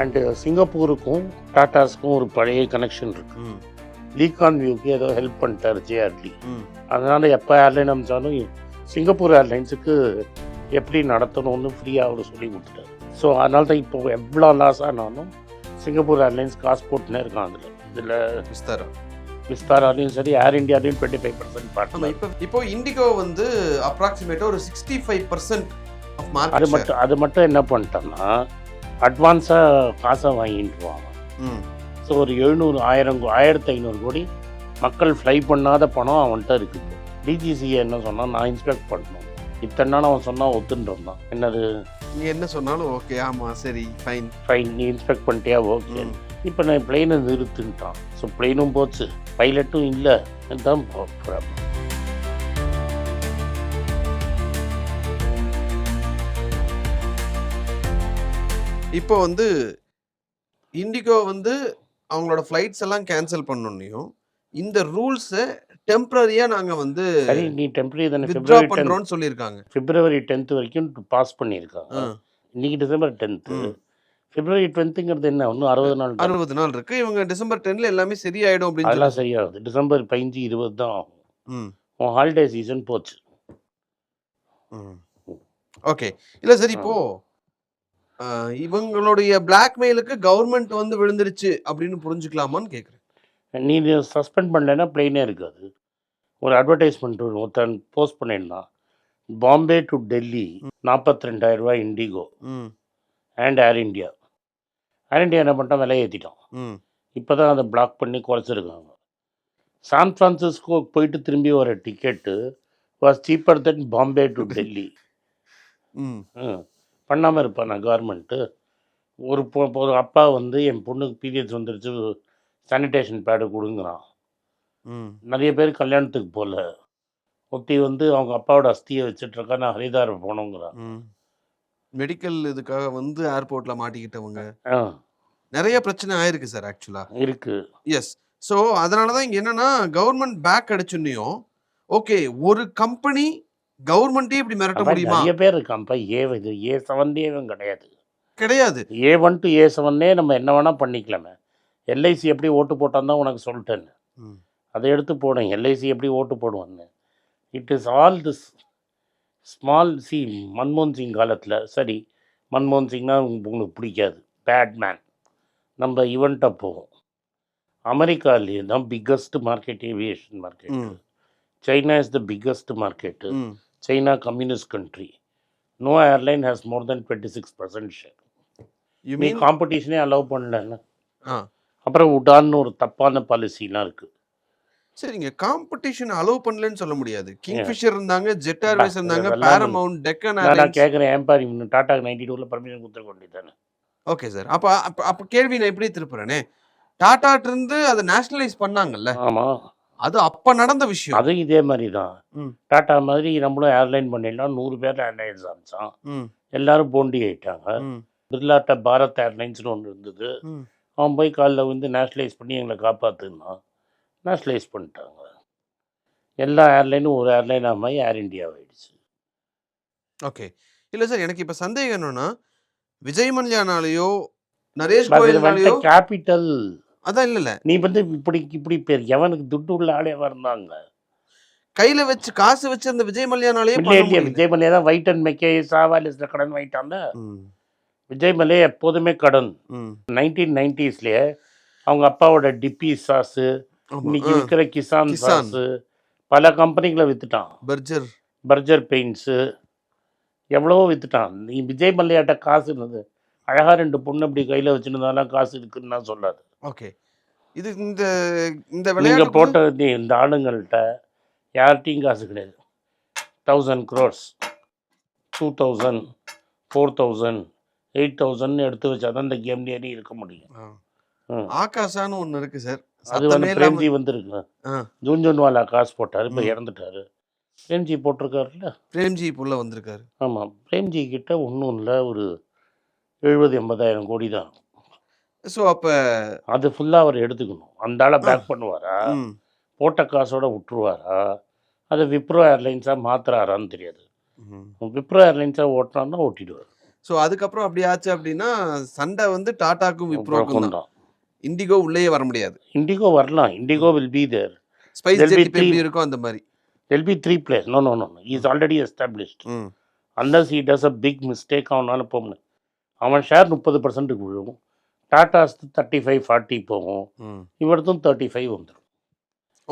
And சிங்கப்பூருக்கும் டாட்டாஸ்க்கும் ஒரு பழைய connection இருக்கு. லீகான் வியூக்கு ஏதோ ஹெல்ப் பண்ணிட்டார் ஜேஆர்டி அதனால் எப்போ ஏர்லைன் அனுப்பிச்சாலும் சிங்கப்பூர் ஏர்லைன்ஸுக்கு எப்படி நடத்தணும்னு ஃப்ரீயாக அவர் சொல்லி கொடுத்துட்டாரு. ஸோ அதனால தான் இப்போ எவ்வளோ லாஸ் ஆனாலும் சிங்கப்பூர் ஏர்லைன்ஸ் காசு போட்டுனே இருக்கான் அதில். இதில் விஸ்தாரா விஸ்தாராலையும் சரி ஏர் இந்தியாலையும் டுவெண்ட்டி ஃபைவ் பர்சன்ட் பார்ட்னர் இப்போ இப்போ இண்டிகோ வந்து அப்ராக்சிமேட்டா ஒரு சிக்ஸ்டி ஃபைவ் பர்சன்ட் அது மட்டும் அது மட்டும் என்ன பண்ணிட்டோம்னா அட்வான்ஸாக காசை வாங்கிட்டுருவாங்க ஸோ ஒரு எழுநூறு ஆயிரம் ஆயிரத்தி ஐநூறு கோடி மக்கள் ஃப்ளை பண்ணாத பணம் அவன்கிட்ட இருக்குது டிஜிசிஏ என்ன சொன்னால் நான் இன்ஸ்பெக்ட் பண்ணணும். இத்தனை நாள் அவன் சொன்னால் ஒத்துன்னு இருந்தான் என்னது? நீ என்ன சொன்னாலும் ஓகே ஆமா சரி ஃபைன் ஃபைன் நீ இன்ஸ்பெக்ட் பண்ணிட்டியா? ஓகே இப்போ நான் பிளெயினை நிறுத்துன்ட்டான். ஸோ பிளெயினும் போச்சு. பைலட்டும் இல்லை. தான் போகிறேன் இப்போ வந்து இண்டிகோ வந்து அவங்களோட ஃப்ளைட்ஸ் எல்லாம் கேன்சல் பண்ணோன்னையும் இந்த ரூல்ஸை டெம்பரரியா நாங்க வந்து நீ டெம்பரரி தானே. பிப்ரவரி டென்த் பண்றோம்னு சொல்லியிருக்காங்க. பிப்ரவரி டென்த் வரைக்கும் பாஸ் பண்ணியிருக்காங்க. இன்னைக்கு டிசம்பர் டென்த்து ம். பிப்ரவரி டுவெண்த்துங்கிறது என்ன? இன்னும் அறுபது நாள். அறுபது நாள் இருக்கு. இவங்க டிசம்பர் டென்ல எல்லாமே சரியாயிடும் அப்படின்னு அதெல்லாம் சரியாகுது. டிசம்பர் பதினஞ்சு இருபது தான் ஆகும். ம். உன் ஹாலிடே சீசன் போச்சு. ஓகே. இல்ல சார் இப்போ இவங்களுடைய பிளாக்மெயிலுக்கு கவர்மெண்ட் வந்து விழுந்துருச்சு அப்படின்னு புரிஞ்சுக்கலாமான்னு கேக்குறேன். நீ சஸ்பெண்ட் பண்ணலைன்னா பிளெயினே இருக்காது. ஒரு அட்வர்டைஸ்மெண்ட் ஒருத்தன் போஸ்ட் பண்ணியிருந்தான். பாம்பே டு டெல்லி நாற்பத்தி ரெண்டாயிரம் ரூபாய் Indigo and Air India Air India என்ன பண்ணிட்டான்? விலை ஏற்றிட்டான் இப்போ தான் அதை பிளாக் பண்ணி குறைச்சிருக்காங்க. சான் ஃப்ரான்சிஸ்கோ போயிட்டு திரும்பி வர ticket was cheaper than Bombay to Delhi ம். பண்ணாமல் இருப்பான் நான் கவர்மெண்ட்டு ஒரு பொ- ஒரு அப்பா வந்து என் பொண்ணுக்கு பீரியட்ஸ் வந்துருச்சு சானிடேஷன் பேடு கொடுங்குறான். ம். நிறைய பேர் கல்யாணத்துக்கு போகல ஒருத்தி வந்து அவங்க அப்பாவோட அஸ்தியை வச்சுட்டு இருக்கா நான் ஹரிதாரம் போகணுங்கிறான் ம். மெடிக்கல் இதுக்காக வந்து ஏர்போர்ட்ல மாட்டிக்கிட்டவங்க. ஆ. நிறைய பிரச்சனை ஆயிருக்கு சார் ஆக்சுவலா இருக்கு. எஸ் ஸோ அதனால தான் இங்கே என்னன்னா கவர்மெண்ட் பேக் அடிச்சுன்னையும் ஓகே ஒரு கம்பெனி கவர்மெண்ட்டே இப்படி மிரட்ட முடியுமா? நிறைய பேர் இருக்கான்ப்பா ஏ இது ஏ செவன்லேயும் கிடையாது. கிடையாது. ஏ ஒன் டு ஏ செவன்னே நம்ம என்ன வேணால் பண்ணிக்கலாமே. எல்ஐசி எப்படி ஓட்டு போட்டான் தான் உனக்கு சொல்லிட்டேன். ம். அதை எடுத்து போடுங்க எல்ஐசி எப்படி ஓட்டு போடுவான்னு. It is all this small C மன்மோகன் சிங் காலத்தில் சரி மன்மோகன் சிங்னா உங்களுக்கு பிடிக்காது. பேட் மேன் நம்ம இவன்ட்ட போவோம். அமெரிக்காலேயே தான் biggest market aviation market. China is the biggest market China communist country no airline has more than twenty six percent share you நீ மீன் காம்படிஷனே அலோவ் பண்ணலன்னு? ஆ. அப்புறம் உடான்னு ஒரு தப்பான பாலிசிலாம் இருக்குது சரிங்க. காம்படிஷன் அலோவ் பண்ணலன்னு சொல்ல முடியாது. கிங்ஃபிஷர் இருந்தாங்க ஜெட் ஏர்வேஸ் இருந்தாங்க அதெல்லாம் பாரமவுண்ட் டெக்கன் நான் ஏர்லைன்ஸ் கேட்குறேன் ஏன்பா இவனு டாடா நைன்டி டூவில் பர்மிஷன் கொடுத்துருக்க வேண்டியதானே ஓகே சார் அப்ப அப்ப அப்ப கேள்வி நான் எப்படி திருப்புறேனே. டாடாட்ட இருந்து அதை நேஷனலைஸ் பண்ணாங்கல்ல? ஆமாம் அது அப்ப நடந்த விஷயம். அதுவும் இதே மாதிரி தான். டாட்டா மாதிரி நம்மளும் ஏர்லைன் பண்ணிடலாம். நூறு பேர் ஏர்லைன்ஸ் ஆரம்பிச்சான் ம். எல்லாரும் போண்டி ஆயிட்டாங்க. பிர்லாட்ட பாரத் ஏர்லைன்ஸ்னு ஒன்று இருந்தது. அவன் போய் காலைல வந்து நேஷ்னலைஸ் பண்ணி எங்களை காப்பாற்றுனா நேஷ்னலைஸ் பண்ணிட்டாங்க. எல்லா ஏர்லைனும் ஒரு ஏர்லைன் மாதிரி ஏர் இந்தியா ஆயிடுச்சு. ஓகே. இல்ல சார் எனக்கு இப்ப சந்தேகம் என்னன்னா விஜய் மல்யானாலேயோ நரேஷ் கோயல்னாலேயோ கேபிட்டல் அதான் இல்ல இல்ல. நீ வந்து இப்படி இப்படி பேர். எவனுக்கு துட்டு உள்ள ஆளே வந்தாங்க கையில வச்சு காசு வச்சு அந்த விஜய் மல்யானாலேயே இல்லையா. விஜய் மல்லையா தான் வைட் அண்ட் மெக்கே சாவாலிஸில் கடன் வாங்கிட்டாங்க விஜய் மல்லையா எப்போதுமே கடன். நைன்டீன் நைன்டிஸ்லேயே அவங்க அப்பாவோட டிப்பி சாஸு இன்னைக்கு விற்கிற கிசான். சாஸு பல கம்பெனிகளை வித்துட்டான். பர்ஜர். பர்ஜர் பெயிண்ட்ஸு எவ்வளவோ வித்துட்டான். நீ விஜய் மல்லையாட்ட காசு இருந்தது அழகா ரெண்டு பொண்ணு இப்படி கையில் வச்சுருந்தாலாம் காசு இருக்குன்னு நான் சொல்லாது. ஓகே. இது இந்த இந்த நீங்கள் போட்ட நீ இந்த ஆளுங்கள்ட்ட யார்கிட்டையும் காசு கிடையாது. Thousand crores two thousand four thousand eight thousand எடுத்து வச்சா தான் இந்த கேம்லேயே இருக்க முடியும். ஆகாஷான்னு ஒண்ணு இருக்கு சார். அது வந்து பிரேம்ஜி வந்திருக்கு. ஜூன் ஜூன்வாலா காசு போட்டார் இப்போ. இறந்துட்டாரு. பிரேம்ஜி போட்டிருக்காருல்ல? பிரேம்ஜி புள்ள வந்திருக்காரு. ஆமாம் பிரேம்ஜி கிட்ட ஒன்றும் இல்லை ஒரு எழுபது எண்பதாயிரம் கோடி தான். சோ அப்ப அது ஃபுல்லாக அவர் எடுத்துக்கணும். அந்த ஆளை பேக் பண்ணுவாரா? போட்ட காசோட விட்டுருவாரா? அதை விப்ரோ ஏர்லைன்ஸாக மாத்துறாரான்னு தெரியாது. விப்ரோ ஏர்லைன்ஸாக ஓட்டினார்னா ஓட்டிடுவார். ஸோ அதுக்கப்புறம் அப்படி ஆச்சு அப்படின்னா சண்டை வந்து டாடாக்கும் விப்ரோக்கும் தான். இண்டிகோ உள்ளேயே வர முடியாது. இண்டிகோ வரலாம். Indigo will be there SpiceJet எப்படி இருக்கும் அந்த மாதிரி. They'll be three place no no no is already established unless he does a big mistake அவனால போக முடியும் அவன் ஷேர் முப்பது பர்சன்ட்டுக்கு விழுவும். டாட்டாஸ் தேர்ட்டி ஃபைவ் ஃபார்ட்டி போகும். இவர்தும் தேர்ட்டி ஃபைவ் வந்துடும்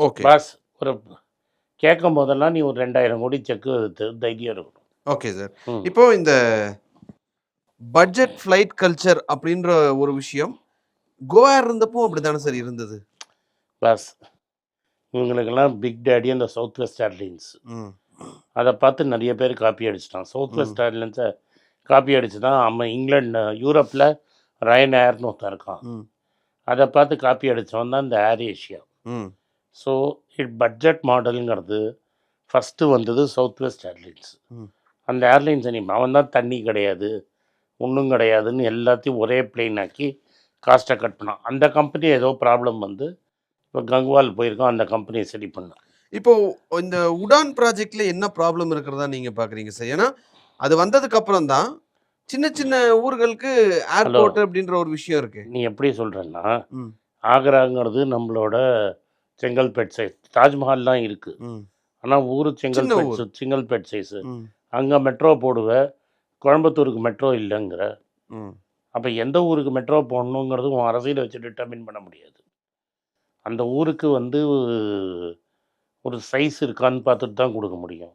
ஓகே. பாஸ் ஒரு கேட்கும் போதெல்லாம் நீ ஒரு ரெண்டாயிரம் கோடி செக்கு தைரியம் இருக்கணும். Okay sir. இப்போ இந்த பட்ஜெட் ஃப்ளைட் கல்ச்சர் அப்படின்ற ஒரு விஷயம் கோவா இருந்தப்போ அப்படிதானே சார் இருந்தது? பாஸ் இவங்களுக்கெல்லாம் பிக் டேடி அந்த சவுத் வெஸ்ட் ஏர்லைன்ஸ் அதை பார்த்து நிறைய பேர் காப்பி அடிச்சிட்டான். சவுத் வெஸ்ட் ஏர்லைன்ஸை காப்பி அடிச்சு தான் அவன் இங்கிலாந்து யூரோப்பில் ரயன் ஏர்னு ஒருத்தன் இருக்கான். அதை பார்த்து காப்பி அடித்தவன் தான் இந்த AirAsia so it budget மாடலுங்கிறது ஃபஸ்ட்டு வந்தது சவுத் வெஸ்ட் ஏர்லைன்ஸ். அந்த ஏர்லைன்ஸ் நீ அவன் தான் தண்ணி கிடையாது ஒன்றும் கிடையாதுன்னு எல்லாத்தையும் ஒரே பிளெயின் ஆக்கி காஸ்ட்டை கட் பண்ணான். அந்த கம்பெனி ஏதோ ப்ராப்ளம் வந்து இப்போ கங்வால் போயிருக்கோம் அந்த கம்பெனியை சரி பண்ணான் இப்போ இந்த உடான் ப்ராஜெக்ட்ல என்ன ப்ராப்ளம் இருக்கிறதா நீங்க பாக்குறீங்க சார்? ஏன்னா அது வந்ததுக்கு அப்புறம் தான் சின்ன சின்ன ஊர்களுக்கு ஏர்போர்ட் அப்படின்ற ஒரு விஷயம் இருக்கு. நீ எப்படி சொல்கிறேன்னா ம். ஆக்ராங்கிறது நம்மளோட செங்கல்பேட் சைஸ். தாஜ்மஹால்லாம் இருக்குது ம். ஆனால் ஊர் செங்கல்பேட் செங்கல்பேட் சைஸு. அங்கே மெட்ரோ போடுவ. கோயம்புத்தூருக்கு மெட்ரோ இல்லைங்கிற. அப்போ எந்த ஊருக்கு மெட்ரோ போடணுங்கிறது உன் அரசியலை வச்சு டிட்டர்மின் பண்ண முடியாது. அந்த ஊருக்கு வந்து ஒரு சைஸ் இருக்கான்னு பார்த்துட்டு தான் கொடுக்க முடியும்.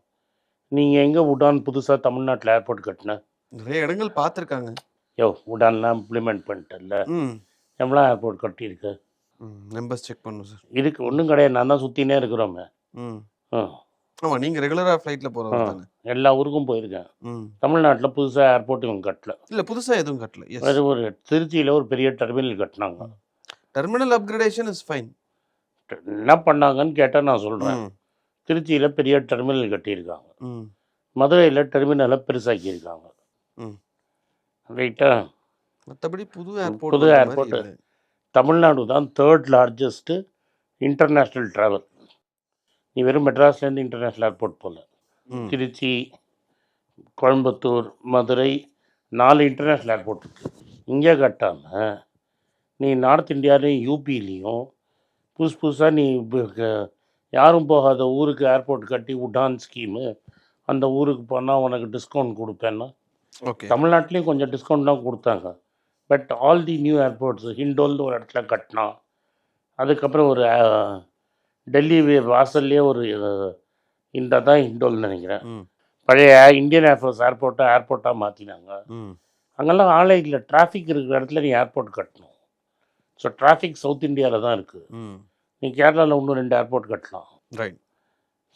நீங்கள் எங்கே உடான் புதுசாக தமிழ்நாட்டில் ஏர்போர்ட் கட்டின? நிறைய இடங்கள் பார்த்துருக்காங்க. யோ உடான்லாம் இம்ப்ளிமெண்ட் பண்ணிட்டல ம். எவ்வளோ ஏர்போர்ட் கட்டியிருக்கு? நம்பர்ஸ் செக் பண்ணும் சார் இதுக்கு ஒன்றும் கிடையாது நான் தான் சுற்றினே இருக்கிறோமே. ம். ஆ. ஆமா நீங்க ரெகுலரா ஃப்ளைட்ல போறவர் தானே. எல்லா ஊருக்கும் போயிருக்கேன். தமிழ்நாட்டில் புதுசாக ஏர்போர்ட் இவங்க கட்டல. இல்ல புதுசா எதுவும் கட்டல. அது ஒரு திருச்சியில் ஒரு பெரிய டெர்மினல் கட்டினாங்க. டெர்மினல் அப்கிரேடேஷன் இஸ் ஃபைன் என்ன பண்ணாங்கன்னு கேட்டால் நான் சொல்கிறேன் திருச்சியில் பெரிய டெர்மினல் கட்டியிருக்காங்க. மதுரையில் டெர்மினலை பெருசாக்கியிருக்காங்க. ரைட்டா மத்தபடி புது ஏர்போர்ட் புது airport. தமிழ்நாடு தான் தேர்ட் லார்ஜஸ்ட்டு இன்டர்நேஷ்னல் ட்ராவல் நீ வெறும் மெட்ராஸ்லேருந்து இன்டர்நேஷ்னல் ஏர்போர்ட் போகல திருச்சி கோயம்புத்தூர் மதுரை நாலு இன்டர்நேஷ்னல் ஏர்போர்ட் இருக்குது இங்கே கட்டாமல் நீ நார்த் இந்தியாலையும் யூபிலையும் புதுசு புதுசாக நீ யாரும் போகாத ஊருக்கு ஏர்போர்ட் கட்டி உடான் ஸ்கீமு அந்த ஊருக்கு போனால் உனக்கு டிஸ்கவுண்ட் கொடுப்பேன்னா தமிழ்நாட்டிலையும் கொஞ்சம் டிஸ்கவுண்ட்லாம் கொடுத்தாங்க. But all the new airports ஹிண்டோல்னு ஒரு இடத்துல கட்டினான் அதுக்கப்புறம் ஒரு டெல்லி வே- வாசல்லே ஒரு இந்த தான் ஹிண்டோல்னு நினைக்கிறேன். பழைய இந்தியன் ஏர்ஃபோர்ஸ் ஏர்போர்ட்டை ஏர்போர்ட்டாக மாற்றினாங்க அங்கெல்லாம் ஆளே இல்லை. டிராஃபிக் இருக்கிற இடத்துல நீ ஏர்போர்ட் கட்டணும். ஸோ டிராஃபிக் சவுத் இந்தியாவில் தான் இருக்குது நீ கேரளாவில் இன்னும் ரெண்டு ஏர்போர்ட் கட்டலாம். ரைட்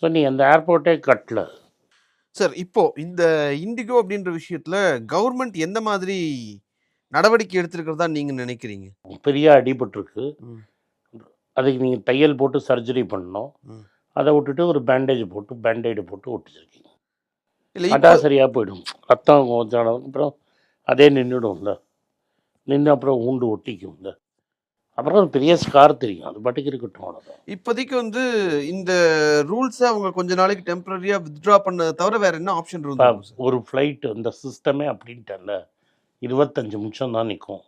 ஸோ நீ அந்த ஏர்போர்ட்டே கட்டல. சார் இப்போ இந்த இண்டிகோ அப்படின்ற விஷயத்துல கவர்மெண்ட் எந்த மாதிரி நடவடிக்கை எடுத்திருக்கிறதா நீங்க நினைக்கிறீங்க? பெரிய அடிபட்டிருக்கு. அதுக்கு நீங்கள் தையல் போட்டு சர்ஜரி பண்ணணும். அதை விட்டுட்டு ஒரு பேண்டேஜ் போட்டு பேண்டைடு போட்டு ஒட்டிச்சிருக்கீங்க. அதான் சரியாக போயிடும். ரத்தம் கொஞ்சம் அப்புறம் அதே நின்றுடும்ல. நின்று அப்புறம் ஊண்டு ஒட்டிக்கும்ல. அப்புறம் பெரிய ஸ்கார் தெரியும். அது பாட்டுக்கு இருக்கட்டும் அவ்வளோதான் இப்போதைக்கு வந்து இந்த ரூல்ஸை அவங்க கொஞ்ச நாளைக்கு டெம்பரரியா வித்ட்ரா பண்ணதை தவிர வேற என்ன ஆப்ஷன் இருந்தது சார் ஒரு ஃப்ளைட்டு அந்த சிஸ்டமே அப்படின்ட்டல இருபத்தஞ்சு நிமிஷம் தான் நிற்கும்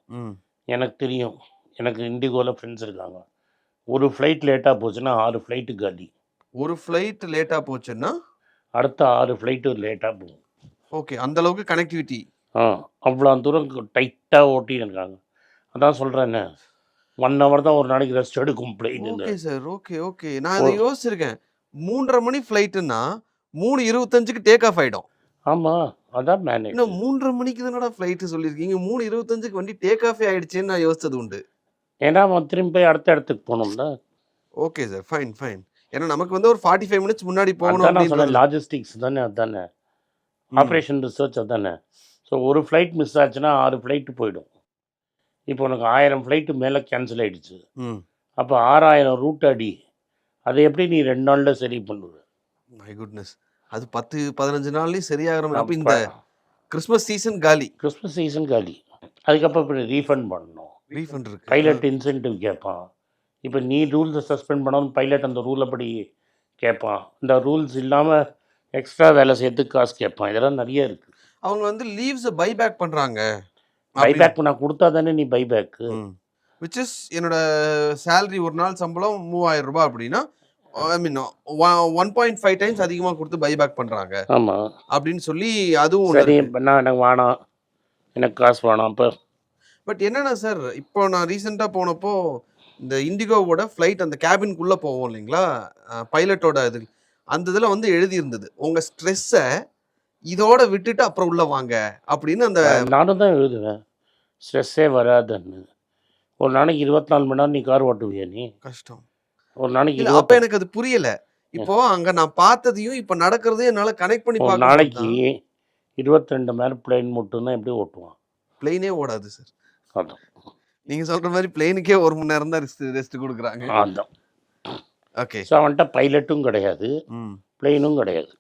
எனக்கு தெரியும். எனக்கு இண்டிகோவில் ஃப்ரெண்ட்ஸ் இருக்காங்க. ஒரு ஃப்ளைட் லேட்டாக போச்சுன்னா ஆறு ஃப்ளைட்டு காலி. ஒரு ஃப்ளைட் லேட்டா போச்சுன்னா? அடுத்த ஆறு ஃப்ளைட்டு லேட்டாக போகும். ஓகே அந்த அளவுக்கு கனெக்டிவிட்டி ஆ அவ்வளோ தூரம் டைட்டாக ஓட்டின்னு இருக்காங்க. அதான் சொல்கிறேன்னு ஒன் ஹவர் தான் ஒரு நாளைக்கு ரெஸ்ட் எடுக்கும் plane okay sir okay okay நான் அதை யோசிச்சிருக்கேன். மூன்றரை மணி ஃப்ளைட்டுன்னா மூணு இருபத்தஞ்சுக்கு டேக் ஆஃப் ஆயிடும். ஆமாம் அதான் மேனேஜ் இன்னும் மூன்றரை மணிக்கு தானடா ஃப்ளைட்டு சொல்லியிருக்கீங்க? மூணு இருபத்தஞ்சுக்கு வண்டி டேக் ஆஃப் ஆயிடுச்சேன்னு நான் யோசிச்சது உண்டு. ஏன்னா அவன் திரும்பி அடுத்த இடத்துக்கு போகணும்ல. ஓகே சார் ஃபைன் ஃபைன் ஏன்னா நமக்கு வந்து ஒரு ஃபார்ட்டி ஃபைவ் மினிட்ஸ் முன்னாடி போகணும் லாஜிஸ்டிக்ஸ் தானே அதானே. ஆப்ரேஷன் ரிசர்ச் அதானே. ஸோ ஒரு ஃப்ளைட் மிஸ் ஆச்சுன்னா ஆறு ஃப்ளைட்டு போயிடும். இப்போ உனக்கு ஆயிரம் ஃப்ளைட்டு மேலே கேன்சல் ஆயிடுச்சு. ம். அப்போ ஆறாயிரம் ரூட் அடி. அதை எப்படி நீ ரெண்டு நாளில் சரி பண்ணுவ? மை குட்னஸ் அது பத்து பதினஞ்சு நாள்லயும் சரியாகிற அப்போ இந்த கிறிஸ்மஸ் சீசன் காலி. கிறிஸ்மஸ் சீசன் காலி. அதுக்கப்புறம் இப்போ ரீஃபண்ட் பண்ணணும்? ரீஃபண்ட் இருக்கு. பைலட் இன்சென்டிவ் கேட்பான் இப்போ நீ ரூல்ஸை சஸ்பெண்ட் பண்ணணும் பைலட் அந்த ரூலை படி கேட்பான் இந்த ரூல்ஸ் இல்லாமல் எக்ஸ்ட்ரா வேலை செய்யறதுக்கு காசு கேட்பான் இதெல்லாம் நிறைய இருக்குது அவங்க வந்து லீவ்ஸை பைபேக் பண்றாங்க. பைபேக் நான் கொடுத்தா தானே நீ பைபேக்கு? விச் இஸ் என்னோட சேலரி ஒரு நாள் சம்பளம் மூவாயிரம் ரூபாய் அப்படின்னா I mean one point five times அதிகமாக கொடுத்து பைபேக் பண்றாங்க. ஆமாம் அப்படின்னு சொல்லி அதுவும் சரி நான் எனக்கு வேணாம். எனக்கு காசு வேணாம் இப்போ. பட் என்னன்னா சார் இப்போ நான் ரீசெண்டாக போனப்போ இந்த இண்டிகோவோட ஃப்ளைட் அந்த கேபின்குள்ளே போவோம் இல்லைங்களா? பைலட்டோட இது. அந்த இதில் வந்து எழுதியிருந்தது உங்கள் ஸ்ட்ரெஸ்ஸை இதோட விட்டுட்டு அப்புறம் உள்ள வாங்க. அப்படின்னு அந்த நானும் தான் எழுதுவேன். ஸ்ட்ரெஸ்ஸே வராதுன்னு. ஒரு நாளைக்கு இருபத்தி நாலு மணி நேரம் நீ கார் ஓட்டுவியா நீ? கஷ்டம். ஒரு நாளைக்கு அப்ப எனக்கு அது புரியல. இப்போ அங்க நான் பார்த்ததையும் இப்ப நடக்கிறதையும் என்னால கனெக்ட் பண்ணி ஒரு நாளைக்கு இருபத்தி ரெண்டு மணி நேரம் பிளேன் மட்டும்தான் எப்படி ஓட்டுவான்? பிளெயினே ஓடாது சார் அதான். நீங்க சொல்ற மாதிரி பிளெயினுக்கே ஒரு மணி நேரம் தான் ரெஸ்ட் ரெஸ்ட் கொடுக்குறாங்க. அதான். ஓகே ஸோ அவன்கிட்ட பைலட்டும் கிடையாது. பிளெயினும் கிடையாது.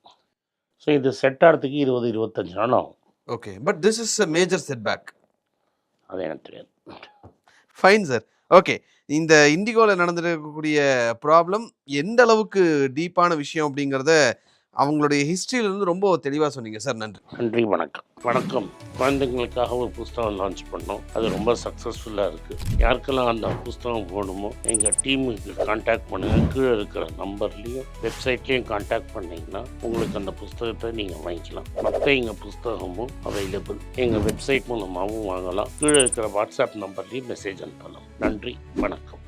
ஸோ இது செட் ஆகிறதுக்கு இருபது இருபத்தஞ்சு நாள் ஆகும். Okay but this is a major setback அது எனக்கு தெரியாது. ஃபைன் சார் ஓகே இந்த இண்டிகோவில் நடந்திருக்கக்கூடிய ப்ராப்ளம் எந்த அளவுக்கு டீப்பான விஷயம் அப்படிங்கிறத அவங்களுடைய ஹிஸ்ட்ரியிலேருந்து ரொம்ப தெளிவாக சொன்னீங்க. சார் நன்றி. நன்றி வணக்கம். வணக்கம். குழந்தைங்களுக்காக ஒரு புஸ்தகம் லான்ச் பண்ணோம். அது ரொம்ப சக்ஸஸ்ஃபுல்லாக இருக்குது யாருக்கெல்லாம் அந்த புஸ்தகம் போகணுமோ எங்கள் டீமுக்கு காண்டாக்ட் பண்ணுங்கள் கீழே இருக்கிற நம்பர்லேயும் வெப்சைட்லேயும் காண்டாக்ட் பண்ணிங்கன்னா உங்களுக்கு அந்த புஸ்தகத்தை நீங்கள் வாங்கிக்கலாம். மற்ற எங்கள் புஸ்தகமும் அவைலபிள் எங்கள் வெப்சைட் மூலமாகவும் வாங்கலாம். கீழே இருக்கிற வாட்ஸ்அப் நம்பர்லேயும் மெசேஜ் அனுப்பலாம். நன்றி வணக்கம்.